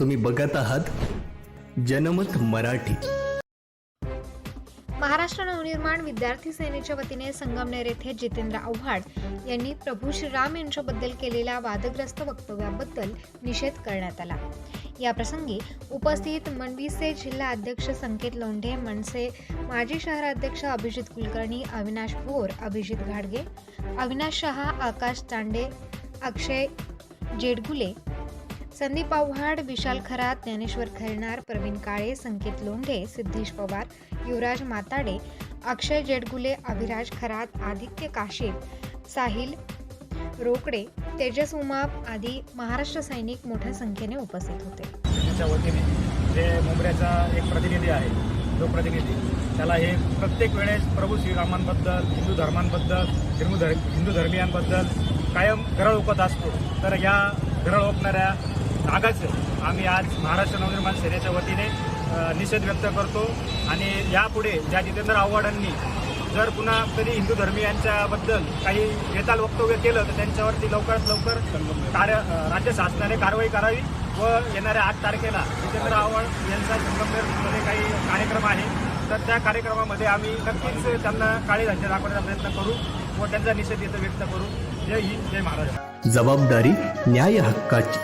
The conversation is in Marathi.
तुम्ही बघत आहात जनमत मराठी. महाराष्ट्र नवनिर्माण विद्यार्थी सेनेच्या वतीने संगमनेर येथे जितेंद्र आव्हाड यांनी प्रभू श्रीराम यांच्याबद्दल केलेल्या वादग्रस्त वक्तव्याबद्दल निषेध करण्यात आला. याप्रसंगी उपस्थित मनवीचे जिल्हा अध्यक्ष संकेत लोंढे मनसे माजी शहराध्यक्ष अभिजित कुलकर्णी अविनाश भोर अभिजित घाडगे अविनाश शहा आकाश तांडे अक्षय जेडगुले संदीप आव्हाड विशाल खरात ज्ञानेश्वर खैरनार प्रवीण काळे संकेत लोंढे सिद्धेश पवार युवराज माताडे अक्षय जेडगुले अभिराज खरात आदित्य काशीद साहिल रोकडे तेजस उमाप आदी महाराष्ट्र सैनिक मोठ्या संख्येने उपस्थित होते. वतीने जे मुंबऱ्याचा एक प्रतिनिधी आहे जो प्रतिनिधी त्याला हे प्रत्येक वेळेस प्रभू श्रीरामांबद्दल हिंदू धर्मांबद्दल हिंदू धर्म हिंदू धर्मियांबद्दल कायम गरळ ओकत असतो. तर या गरळ ओकणाऱ्या नागाचं आम्ही आज महाराष्ट्र नवनिर्माण सेनेच्या वतीने निषेध व्यक्त करतो. आणि यापुढे ज्या जितेंद्र आव्हाडांनी जर पुन्हा कधी हिंदू धर्मियांच्याबद्दल काही बेताल वक्तव्य केलं तर त्यांच्यावरती लवकरात लवकर कार्य राज्य शासनाने कारवाई करावी व येणाऱ्या आठ तारखेला जितेंद्र आव्हाड यांचा संगमनेरमध्ये काही कार्यक्रम आहे. तर त्या कार्यक्रमामध्ये आम्ही नक्कीच त्यांना काळे झंडे दाखवण्याचा प्रयत्न करू व त्यांचा निषेध इथं व्यक्त करू. जय हिंद जय महाराष्ट्र. जबाबदारी न्याय हक्काची.